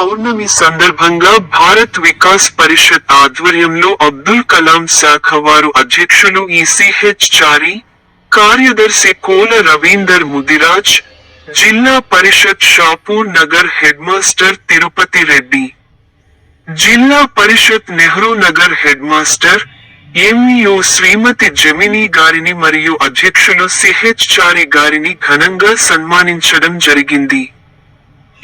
పౌర్ణమి సందర్భంగా భారత్ వికాస్ పరిషత్ ఆధ్వర్యంలో అబ్దుల్ కలాం శాఖ వారు అధ్యక్షులు ఈసీహెచ్ చారి కార్యదర్శి Kola Ravinder Mudiraj zilla parishad Shapur Nagar head master Tirupati Reddy. Zilla parishad Nehru Nagar head master MEO Shrimati Jamini గారిని మరియు అధ్యక్షులు సిహెచ్ చారి గారిని ఘనంగా సన్మానించడం జరిగింది.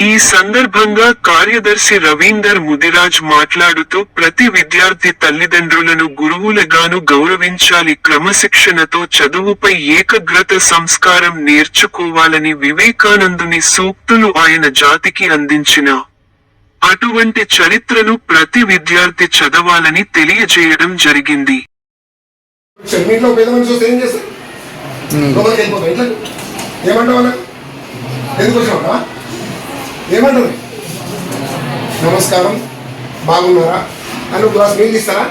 ఈ సందర్భంగా కార్యదర్శి రవీందర్ ముదిరాజ్ మాట్లాడుతూ ప్రతి విద్యార్థి తల్లిదండ్రులను గురువులుగాను గౌరవించాలి. క్రమశిక్షణతో చదువుపై ఏకగ్రత సంస్కారం నేర్చుకోవాలని వివేకానందుని సూక్తులు ఆయన జాతికి అందించిన. అటువంటి చరిత్రను ప్రతి విద్యార్థి చదవాలని తెలియజేయడం జరిగింది. ఏమంటావు ఎందుకు ఏమంటారు? నమస్కారం. బాగున్నారా? అని ఒక గ్లాస్ నీళ్ళు ఇస్తారా?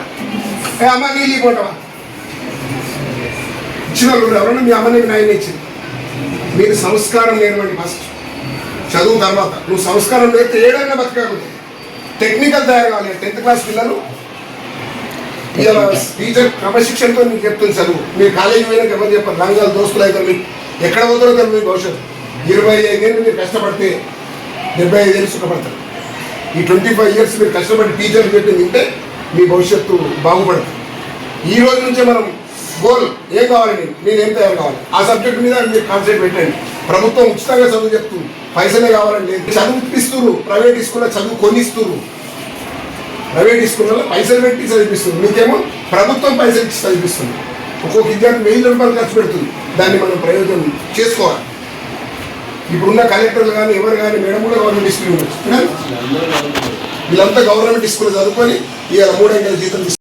ఏ అమ్మ నీళ్ళు ఇవ్వటవా ఇచ్చిన వాళ్ళు ఎవరన్నా మీ అమ్మని మీ నాయన ఇచ్చింది? మీరు సంస్కారం లేనివ్వండి ఫస్ట్ చదువు తర్వాత. నువ్వు సంస్కారం లేకపోతే ఏడైనా బతకగలుగుతావు టెక్నికల్ తయారు కావాలి. టెన్త్ క్లాస్ పిల్లలు ఇలా టీచర్ క్రమశిక్షణతో మీకు చెప్తుంది చదువు. మీరు కాలేజీ పోయినాక ఎవరు చెప్పారు? రంగాలు దోస్తులు అయితే మీకు. ఎక్కడ పోతారో తెలియదు మీ భవిష్యత్తు. ఇరవై ఐదేళ్ళు మీరు కష్టపడితే డెబ్బై ఐదేళ్ళు సుఖపడతారు. ఈ ట్వంటీ ఫైవ్ ఇయర్స్ మీరు కష్టపడి టీచర్లు పెట్టి తింటే మీ భవిష్యత్తు బాగుపడుతుంది ఈ రోజు నుంచే మనం గోల్ ఏం కావాలండి నేను ఏం తయారు కావాలి? ఆ సబ్జెక్ట్ మీద మీరు కాన్సన్ట్రేట్ పెట్టండి. ప్రభుత్వం ఉచితంగా చదువు చెప్తుంది. పైసలే కావాలండి చదువు ఇప్పిస్తున్నారు ప్రైవేట్ స్కూల్లో చదువు కొనిస్తున్నారు. ప్రైవేట్ స్కూళ్ళలో పైసలు పెట్టి చదివిస్తుంది మీకేమో ప్రభుత్వం పైసలు ఇచ్చి చదివిస్తుంది ఒక్కొక్క విద్యార్థి వెయ్యి రూపాయలు ఖర్చు పెడుతుంది. దాన్ని మనం ప్రయోజనం చేసుకోవాలి. ఇప్పుడున్న కలెక్టర్లు కానీ ఎవరు కానీ మేడం కూడా గవర్నమెంట్ స్కూల్ వీళ్ళంతా గవర్నమెంట్ స్కూల్ చదువుకొని ఇవాళ మూడు గంటల జీతం